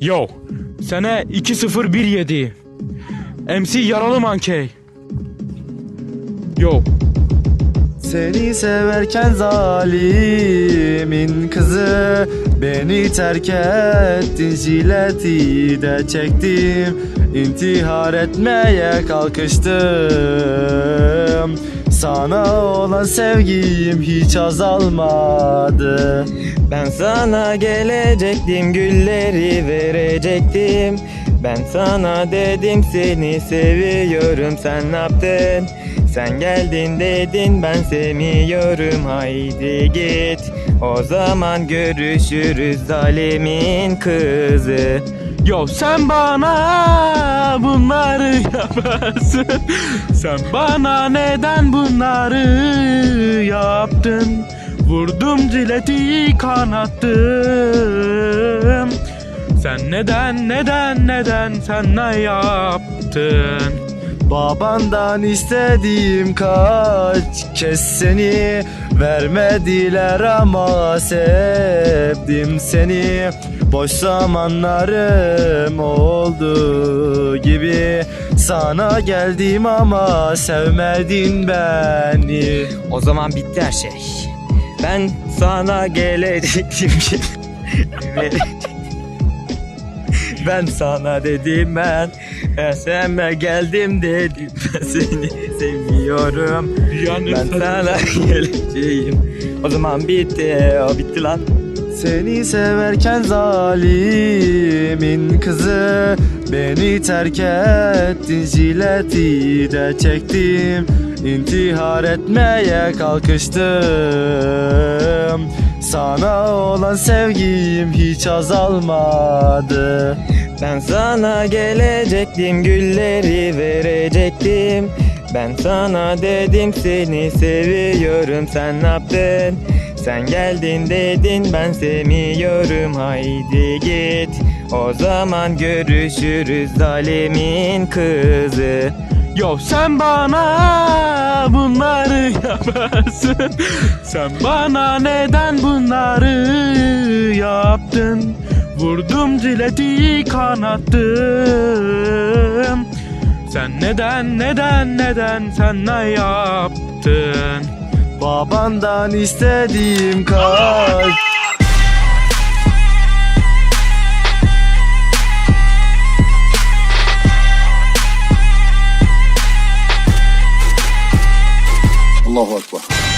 Yo, sene 2017. MC Yaralı Mankey. Yo, Seni severken zalimin kızı Beni terk ettin jileti de çektim İntihar etmeye kalkıştım Sana olan sevgim hiç azalmadı. Ben sana gelecektim gülleri verecektim. Ben sana dedim seni seviyorum sen ne yaptın? Sen geldin dedin ben sevmiyorum haydi git. O zaman görüşürüz zalimin kızı yo sen bana bunları yaparsın. Sen bana neden bunları yaptın? Vurdum cileti kanattım. Sen neden neden neden sen ne yaptın? Babandan istediğim kaç kez seni Vermediler ama sevdim seni. Boş zamanlarım oldu gibi Sana geldim ama sevmedin beni. O zaman bitti her şey. Ben sana gelecektim Ben sana dedim ben Ben sana geldim dedim. Ben seni seviyorum. Yani Ben sana geleceğim. O zaman bitti o bitti lan. Seni severken zalimin kızı Beni terk ettin. Jileti de çektim. İntihar etmeye kalkıştım Sana olan sevgim hiç azalmadı. Ben sana gelecektim gülleri verecektim. Ben sana dedim seni seviyorum sen ne yaptın? Sen geldin dedin ben sevmiyorum haydi git. O zaman görüşürüz zalimin kızı Yo sen bana bunları yaparsın. Sen bana neden bunları yaptın? Vurdum cileti kanattım. Sen neden neden neden sen ne yaptın? Babandan istediğim kaç बहुत बहुत